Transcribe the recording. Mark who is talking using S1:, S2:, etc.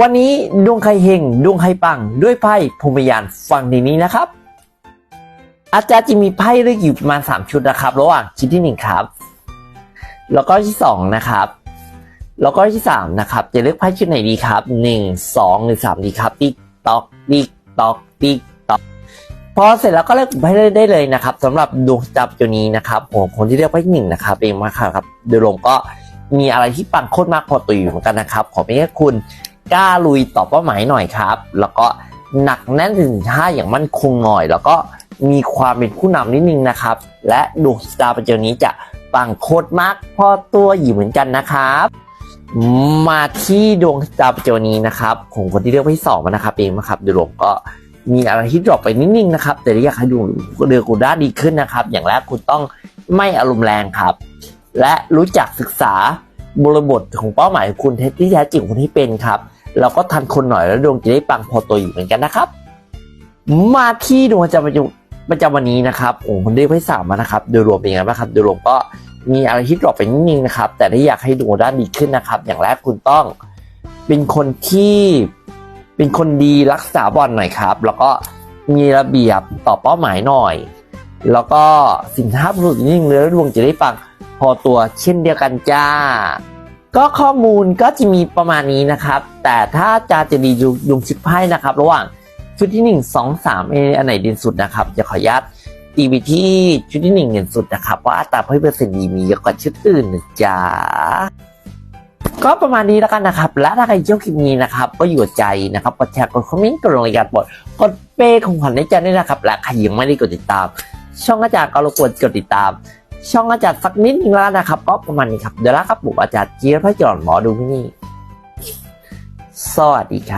S1: วันนี้ดวงใครเฮงดวงใครปังด้วยไพ่พรหมยานฟังในนี้นะครับ อาจารย์จะมีไพ่เลือกอยู่ประมาณสามชุดนะครับ ระหว่างชุดที่หนึ่งครับ แล้วก็ที่สองนะครับ แล้วก็ที่สามนะครับ จะเลือกไพ่ชุดไหนดีครับหนึ่งสองหรือสามดีครับ ติ๊กตอกติ๊กตอกติ๊กตอกพอเสร็จแล้วก็เลือกไพ่ได้เลยนะครับสำหรับดวงจับตัวนี้นะครับผมคนที่เลือกไพ่หนึ่งนะครับเองมาครับโดยรวมก็มีอะไรที่ปังโคตรมากพอตัวอยู่เหมือนกันนะครับขอเพียงแค่คุณ กล้าลุยต่อเป้าหมายหน่อยครับ แล้วก็หนักแน่นถึงท่าอย่างมั่นคงหน่อย แล้วก็มีความเป็นผู้นำนิดนึงนะครับ และดวงสตาร์ประจำนี้จะปังโคตรมากพอตัวอยู่เหมือนกันนะครับ มาที่ดวงดาวประจำวันนี้นะครับของคนที่เลือกไพ่สองมานะครับเองนะครับโดยรวมก็มีอะไรที่ดรอปไปนิดนึงนะครับ แต่อยากให้ดูเรือกูด้าดีขึ้นนะครับ อย่างแรกคุณต้องไม่อารมณ์แรงครับ และรู้จักศึกษา บริบทของเป้าหมายของคุณที่แท้จริงคุณที่เป็นครับแล้วก็ทันคนหน่อยแล้วดวงจะได้ปังพอตัวอยู่เหมือนกันนะครับ มาที่ดวงประจำวันประจำวันนี้นะครับโอ้คนเลือกไพ่สามมานะครับโดยรวมเป็นยังไงบ้างครับโดยรวมก็มีอะไรที่ดรอปไปนิดนึงนะครับ แต่ถ้าอยากให้ดูด้านดีขึ้นนะครับ อย่างแรกคุณต้องเป็นคนที่เป็นคนดีรักษาบอลหน่อยครับ แล้วก็มีระเบียบต่อเป้าหมายหน่อย แล้วก็สินค้าผลิตนิ่งเรือดวงจะได้ปัง อตัวเช่นเดียวกันจ้า ก็ข้อมูลก็จะมีประมาณนี้นะครับ แต่ถ้าจะจะดีดูดวงชิดไพ่นะครับ ระหว่างชุดที่หนึ่งสองสามอันไหนด่นสุดนะครับจะขออนุญาตตีไปที่ชุดที่หนึ่งเงินสุดนะครับว่าอัตราเพิ่มเปอร์เซ็นต์ดีมีเยอะกว่าชุดอื่นนะจ๊ะก็ประมาณนี้แล้วกันนะครับ และถ้าใครชอบคลิปนี้นะครับ ก็อยู่ใจนะครับกดแชร์กดคอมเมนต์กดลงรายการบทกดเป้ของขวัญในใจด้วยนะครับ และใครยังไม่ได้กดติดตาม ช่องอาจารย์ก็รบกวนกดติดตาม ช่องอาจารย์สักนิดนึงแล้วนะครับ ก็ประมาณนี้ครับ เดี๋ยวละครับผมอาจารย์เจี๊ยบพระจอนหมอดูที่นี่ สวัสดีครับ